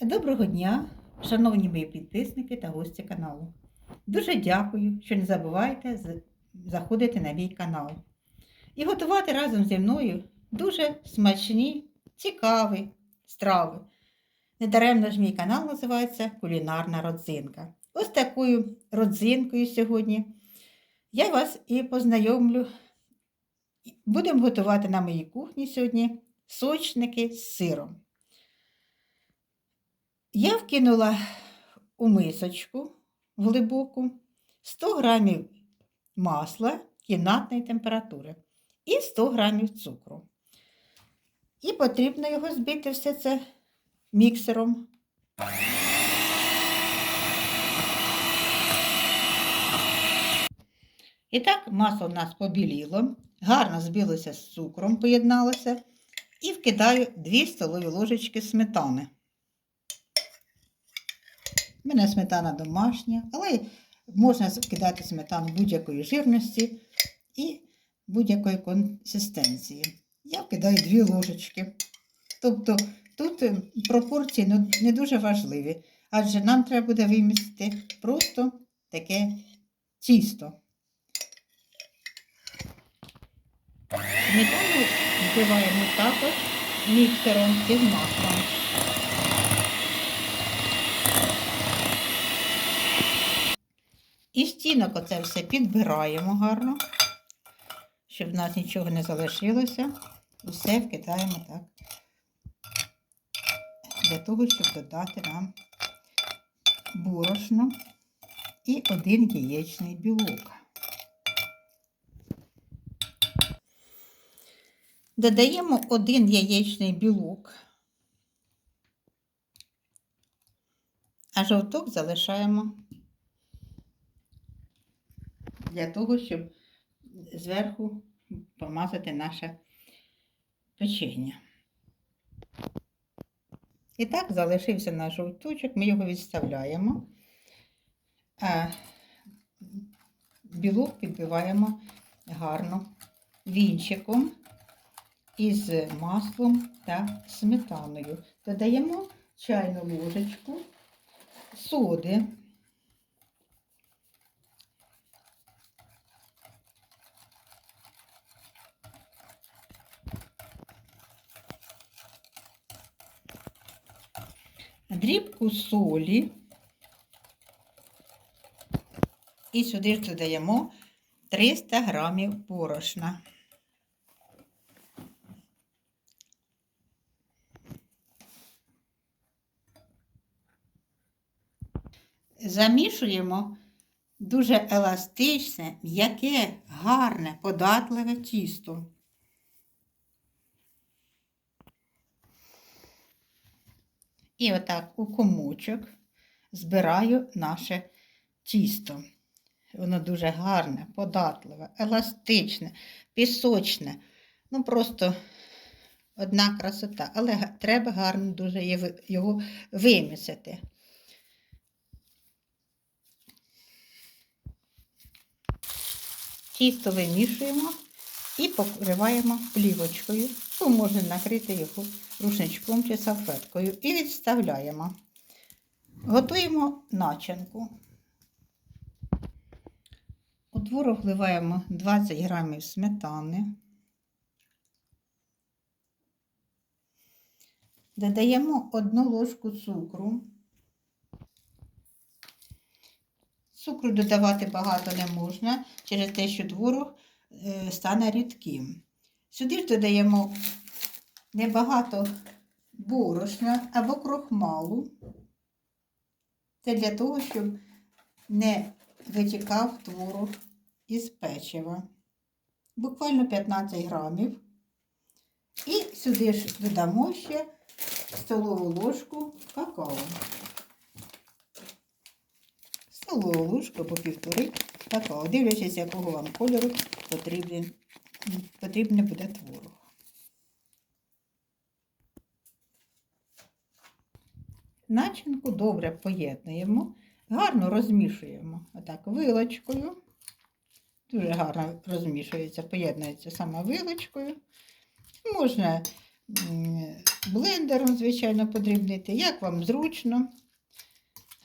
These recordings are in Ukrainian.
Доброго дня, шановні мої підписники та гості каналу. Дуже дякую, що не забувайте заходити на мій канал і готувати разом зі мною дуже смачні, цікаві страви. Недаремно ж мій канал називається Кулінарна родзинка. Ось такою родзинкою сьогодні я вас і познайомлю. Будемо готувати на моїй кухні сьогодні сочники з сиром. Я вкинула у мисочку глибоку 100 грамів масла кімнатної температури і 100 грамів цукру. І потрібно його збити все це міксером. І так, масло у нас побіліло, гарно збилося з цукром, поєдналося. І вкидаю 2 столові ложечки сметани. У мене сметана домашня, але можна кидати сметану будь-якої жирності і будь-якої консистенції. Я вкидаю дві ложечки. Тобто тут е, пропорції ну, не дуже важливі, адже нам треба буде вимістити просто таке тісто. Сметану збиваємо також міксером із маслом. І стінок оце все підбираємо гарно, щоб в нас нічого не залишилося. Усе вкидаємо так, для того, щоб додати нам борошно і один яєчний білок. Додаємо один яєчний білок, а жовток залишаємо для того, щоб зверху помазати наше печення. І так, залишився наш жовточок, ми його відставляємо, а білок підбиваємо гарно вінчиком із маслом та сметаною. Додаємо чайну ложечку соди. Дрібку солі. І сюди ж додаємо 300 грамів борошна. Замішуємо дуже еластичне, м'яке, гарне, податливе тісто. І отак у комочок збираю наше тісто. Воно дуже гарне, податливе, еластичне, пісочне. Ну, просто одна красота. Але треба гарно дуже його вимісити. Тісто вимішуємо і покриваємо плівочкою. Ну, можна накрити його рушничком чи салфеткою і відставляємо. Готуємо начинку. У творог вливаємо 20 грамів сметани. Додаємо одну ложку цукру. Цукру додавати багато не можна через те, що творог е, стане рідким. Сюди ж додаємо небагато борошна або крохмалу. Це для того, щоб не витікав творог із печива. Буквально 15 грамів. І сюди ж додамо ще столову ложку какао. Столову ложку або півтори какао, дивлячись, якого вам кольору потрібен, потрібне буде творог. Начинку добре поєднуємо, гарно розмішуємо отак вилочкою. Дуже гарно розмішується, поєднується саме вилочкою. Можна блендером, звичайно, подрібнити, як вам зручно.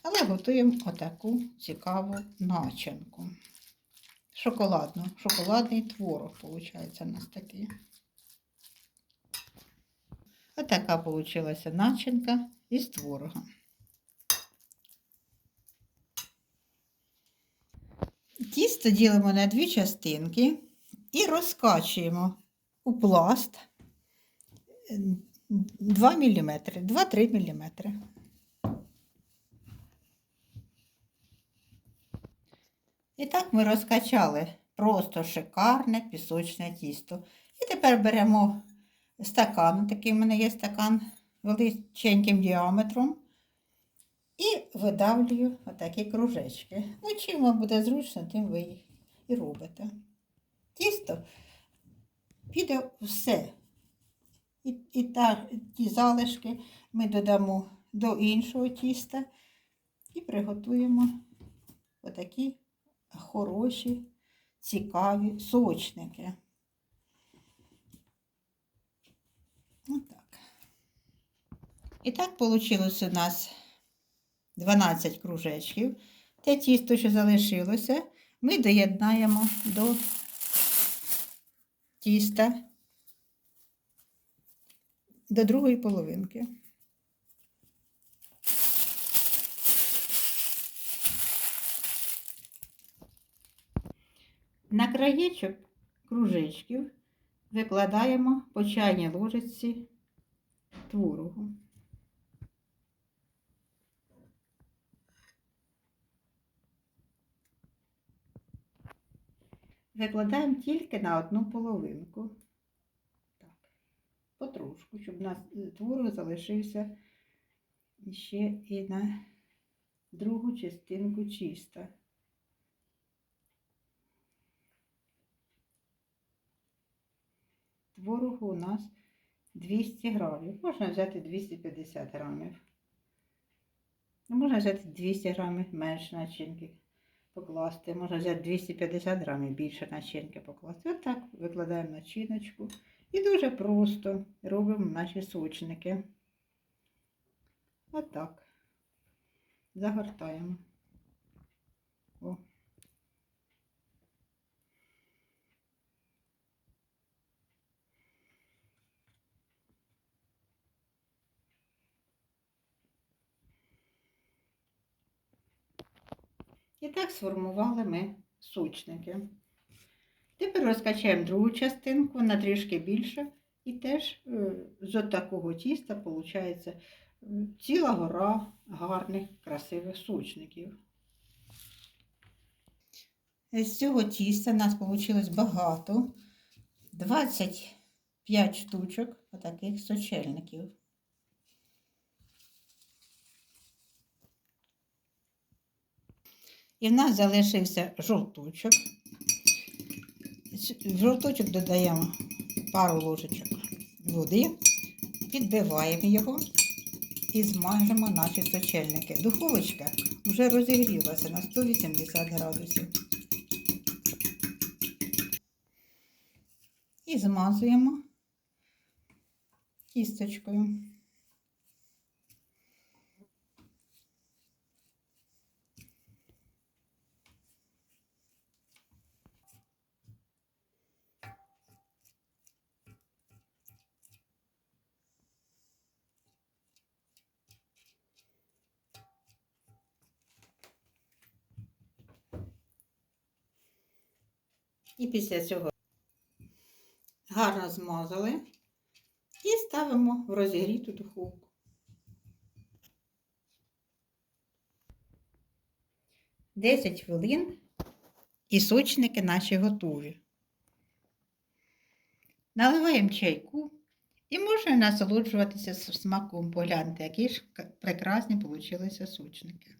Але готуємо отаку цікаву начинку. Шоколадну, шоколадний творог, виходить, у нас такий. Отака вийшла начинка із творогом. Тісто ділимо на дві частинки і розкачуємо у пласт 2 мм, 2-3 мм. І так ми розкачали просто шикарне пісочне тісто. І тепер беремо стакан, такий в мене є стакан величеньким діаметром. І видавлюю отакі кружечки. Ну, чим вам буде зручно, тим ви їх і робите. Тісто піде все. І, і та, ті залишки ми додамо до іншого тіста і приготуємо отакі хороші, цікаві сочники. Отак. І так вийшло у нас 12 кружечків. Те тісто, що залишилося, ми доєднаємо до тіста до другої половинки. На краєчок кружечків викладаємо по чайній ложечці творогу. Викладаємо тільки на одну половинку. Так, потрошку, щоб у нас е, творог залишився ще і на другу частинку чиста. Творогу у нас 200 грамів. Можна взяти 250 грамів. Ну, Можна взяти 200 грамів менше начинки покласти. Можна взяти 250 грамів більше начинки покласти. Отак викладаємо начиночку. І дуже просто робимо наші сочники. Отак. Загортаємо. І так сформували ми сучники. Тепер розкачаємо другу частинку на трішки більше. І теж е, з такого тіста виходить е, ціла гора гарних, красивих сучників. З цього тіста у нас вийшло багато. 25 штучок отаких сочельників. І в нас залишився жовточок. В жовточок додаємо пару ложечок води, підбиваємо його і змажемо наші сочельники. Духовочка вже розігрілася на 180 градусів. І змазуємо кісточкою. І після цього гарно змазали і ставимо в розігріту духовку. Десять хвилин і сочники наші готові. Наливаємо чайку і можна насолоджуватися смаком. Погляньте, які ж прекрасні получилися сочники.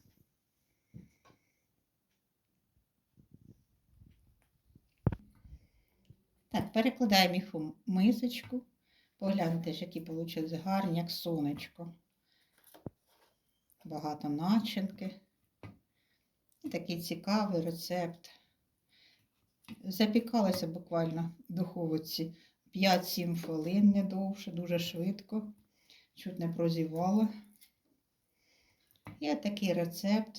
Так, перекладаємо їх у мисочку. Погляньте, які вийшли гарні, як сонечко. Багато начинки. І такий цікавий рецепт. Запікалося буквально в духовці 5-7 хвилин, не довше, дуже швидко. Чуть не прозівала. Є такий рецепт.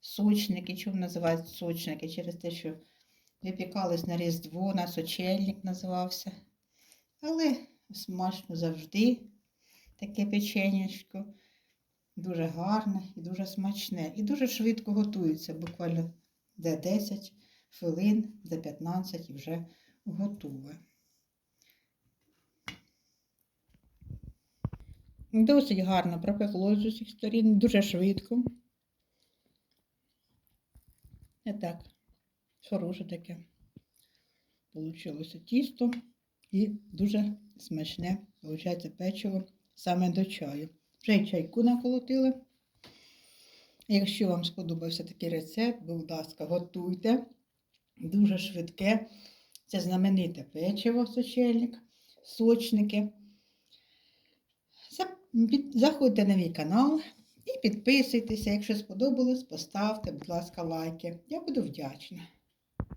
Сочники, чому називають сочники? Через те, що випікались на Різдво, на сочельник називався. Але смачно завжди таке печенечко. Дуже гарне і дуже смачне. І дуже швидко готується, буквально за 10 хвилин, за 15 і вже готове. Досить гарно пропекло з усіх сторін, дуже швидко. І так, хороше таке. Получилося тісто і дуже смачне, виходить, печиво саме до чаю. Вже й чайку наколотили. Якщо вам сподобався такий рецепт, будь ласка, готуйте. Дуже швидке. Це знамените печиво сочельник, сочники. Заходьте на мій канал і підписуйтеся. Якщо сподобалось, поставте, будь ласка, лайки. Я буду вдячна.